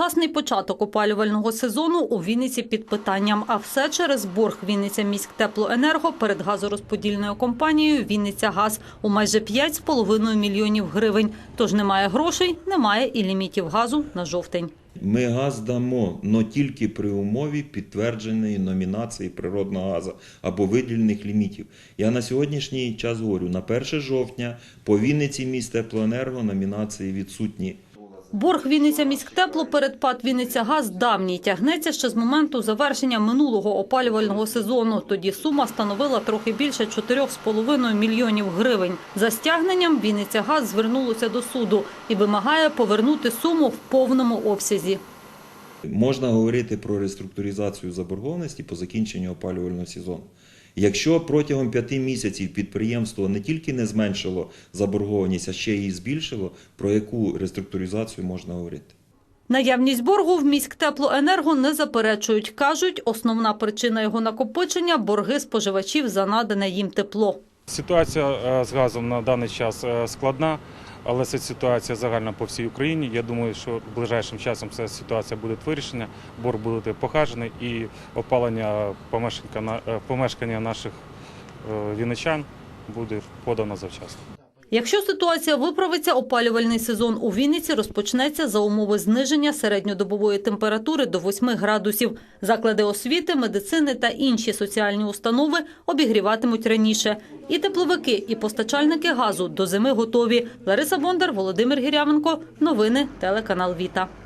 Вчасний початок опалювального сезону у Вінниці під питанням, а все через борг Вінниця міськтеплоенерго перед газорозподільною компанією Вінниця Газ у майже 5,5 мільйонів гривень. Тож немає грошей, немає і лімітів газу на жовтень. Ми газ дамо, але тільки при умові підтвердженої номінації природного газу або виділених лімітів. Я на сьогоднішній час говорю, на 1 жовтня по Вінниці міськтеплоенерго номінації відсутні. Борг Вінниця міськтепло перед ПАД Вінниця Газ давній тягнеться ще з моменту завершення минулого опалювального сезону. Тоді сума становила трохи більше 4,5 мільйонів гривень. За стягненням Вінниця Газ звернулося до суду і вимагає повернути суму в повному обсязі. Можна говорити про реструктуризацію заборгованості по закінченню опалювального сезону. Якщо протягом п'яти місяців підприємство не тільки не зменшило заборгованість, а ще її збільшило, про яку реструктуризацію можна говорити? Наявність боргу в міськтеплоенерго не заперечують. Кажуть, основна причина його накопичення – борги споживачів за надане їм тепло. Ситуація е, з газом на даний час е, складна, але це ситуація загальна по всій Україні. Я думаю, що ближайшим часом ця ситуація буде вирішена, бор буде похажений і опалення е, помешкання наших віничан буде подано завчасно. Якщо ситуація виправиться, опалювальний сезон у Вінниці розпочнеться за умови зниження середньодобової температури до 8 градусів. Заклади освіти, медицини та інші соціальні установи обігріватимуть раніше. І тепловики, і постачальники газу до зими готові. Лариса Бондар, Володимир Гірявенко. Новини телеканал Віта.